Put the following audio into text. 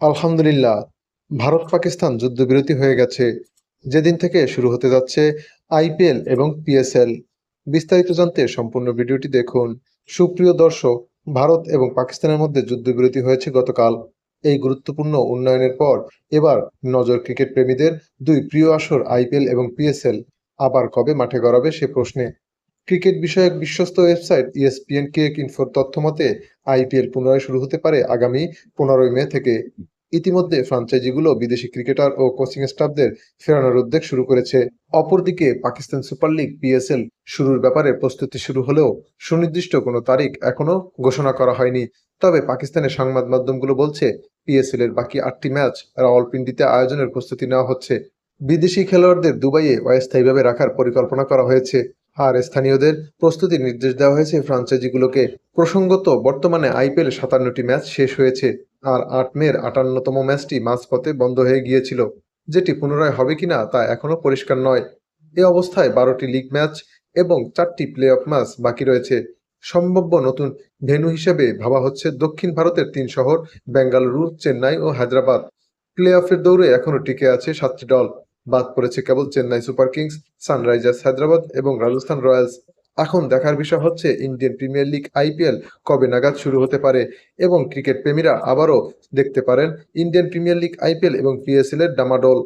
আলহামদুলিল্লাহ, ভারত পাকিস্তান যুদ্ধবিরতি হয়ে গেছে। যেদিন থেকে শুরু হতে যাচ্ছে আইপিএল এবং পিএসএল। বিস্তারিত জানতে সম্পূর্ণ ভিডিওটি দেখুন। সুপ্রিয় দর্শক, ভারত এবং পাকিস্তানের মধ্যে যুদ্ধবিরতি হয়েছে গতকাল। এই গুরুত্বপূর্ণ উন্নয়নের পর এবার নজর ক্রিকেট প্রেমীদের দুই প্রিয় আসর আইপিএল এবং পিএসএল। আবার কবে মাঠে গড়াবে সে প্রশ্নে। ক্রিকেট বিষয়ক বিশ্বস্ত ওয়েবসাইট ইএসপিএন ক্রিক ইনফোর তথ্য মতে, আইপিএল পুনরায় শুরু হতে পারে আগামী পনেরোই মে থেকে। ইতিমধ্যে ফ্রাঞ্চাইজিগুলো বিদেশি ক্রিকেটার ও কোচিং স্টাফদের ফেরানোর উদ্যোগ শুরু করেছে। অপরদিকে পাকিস্তান সুপার লিগ পিএসএল শুরুর ব্যাপারে প্রস্তুতি শুরু হলেও সুনির্দিষ্ট কোনো তারিখ এখনও ঘোষণা করা হয়নি। তবে পাকিস্তানের সংবাদ মাধ্যমগুলো বলছে পিএসএল এর বাকি আটটি ম্যাচ রাওয়ালপিন্ডিতে আয়োজনের প্রস্তুতি নেওয়া হচ্ছে। বিদেশি খেলোয়াড়দের দুবাইয়ে অস্থায়ীভাবে রাখার পরিকল্পনা করা হয়েছে। আর স্থানীয়দের প্রস্তুতির নির্দেশ দেওয়া হয়েছে ফ্রাঞ্চাইজিগুলোকে। প্রসঙ্গত, বর্তমানে আইপিএল সাতান্নটি ম্যাচ শেষ হয়েছে। আর আট মের আটান্নতম ম্যাচটি মাঝপথে বন্ধ হয়ে গিয়েছিল, যেটি পুনরায় হবে কিনা তা এখনও পরিষ্কার নয়। এ অবস্থায় বারোটি লিগ ম্যাচ এবং চারটি প্লে অফ ম্যাচ বাকি রয়েছে। সম্ভাব্য নতুন ভেন্যু হিসেবে ভাবা হচ্ছে দক্ষিণ ভারতের তিন শহর, বেঙ্গালুরু, চেন্নাই ও হায়দ্রাবাদ। প্লে অফের দৌড়ে এখনও টিকে আছে সাতটি দল। বাদ পড়েছে কেবল Chennai super kings, sunrisers Hyderabad এবং রাজস্থান রয়্যালস। এখন দেখার বিষয় হচ্ছে ইন্ডিয়ান প্রিমিয়ার লিগ আইপিএল কবে নাগাদ শুরু হতে পারে এবং ক্রিকেট প্রেমীরা আবারও দেখতে পারেন ইন্ডিয়ান প্রিমিয়ার লিগ আইপিএল এবং পিএসএল এর ডামাডোল।